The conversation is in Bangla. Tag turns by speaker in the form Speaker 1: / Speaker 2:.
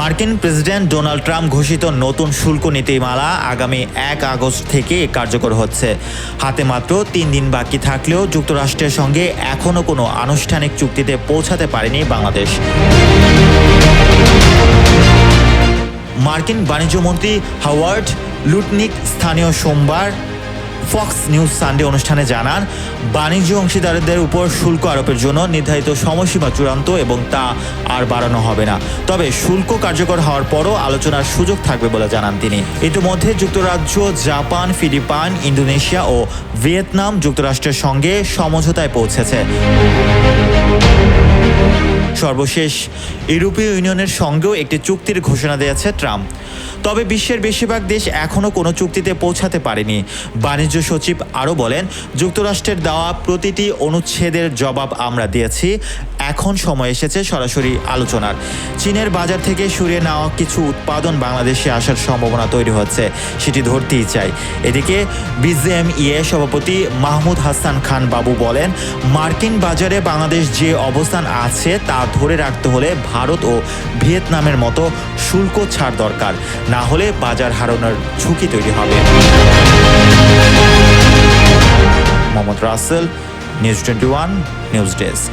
Speaker 1: মার্কিন প্রেসিডেন্ট ডোনাল্ড ট্রাম্প ঘোষিত নতুন শুল্ক নীতিমালা আগামী এক আগস্ট থেকে কার্যকর হচ্ছে। হাতে মাত্র তিন দিন বাকি থাকলেও যুক্তরাষ্ট্রের সঙ্গে এখনও কোনো আনুষ্ঠানিক চুক্তিতে পৌঁছাতে পারেনি বাংলাদেশ। মার্কিন বাণিজ্যমন্ত্রী হাওয়ার্ড লুটনিক স্থানীয় সোমবার ফক্স নিউজ সানডে অনুষ্ঠানে জানান, বাণিজ্য অংশীদারদের উপর শুল্ক আরোপের জন্য নির্ধারিত সময়সীমা চূড়ান্ত এবং তা আর বাড়ানো হবে না। তবে শুল্ক কার্যকর হওয়ার পরও আলোচনার সুযোগ থাকবে বলে জানান তিনি। ইতিমধ্যে যুক্তরাজ্য, জাপান, ফিলিপাইন, ইন্দোনেশিয়া ও ভিয়েতনাম যুক্তরাষ্ট্রের সঙ্গে সমঝোতায় পৌঁছেছে। সর্বশেষ ইউরোপীয় ইউনিয়নের সঙ্গেও একটি চুক্তির ঘোষণা দিয়েছে ট্রাম্প। তবে বিশ্বের বেশিরভাগ দেশ এখনও কোনো চুক্তিতে পৌঁছাতে পারেনি। বাণিজ্য সচিব আরও বলেন, যুক্তরাষ্ট্রের দেওয়া প্রতিটি অনুচ্ছেদের জবাব আমরা দিয়েছি। এখন সময় এসেছে সরাসরি আলোচনার। চীনের বাজার থেকে সরিয়ে নেওয়া কিছু উৎপাদন বাংলাদেশে আসার সম্ভাবনা তৈরি হচ্ছে, সেটি ধরতেই চাই। এদিকে বিজিএমইএ সভাপতি মাহমুদ হাসান খান বাবু বলেন, মার্কিন বাজারে বাংলাদেশ যে অবস্থান আছে তা ধরে রাখতে হলে ভারত ও ভিয়েতনামের মতো শুল্ক ছাড় দরকার, না হলে বাজার হারানোর ঝুঁকি তৈরি হবে। Mohammad Russell, news twenty one, news desk.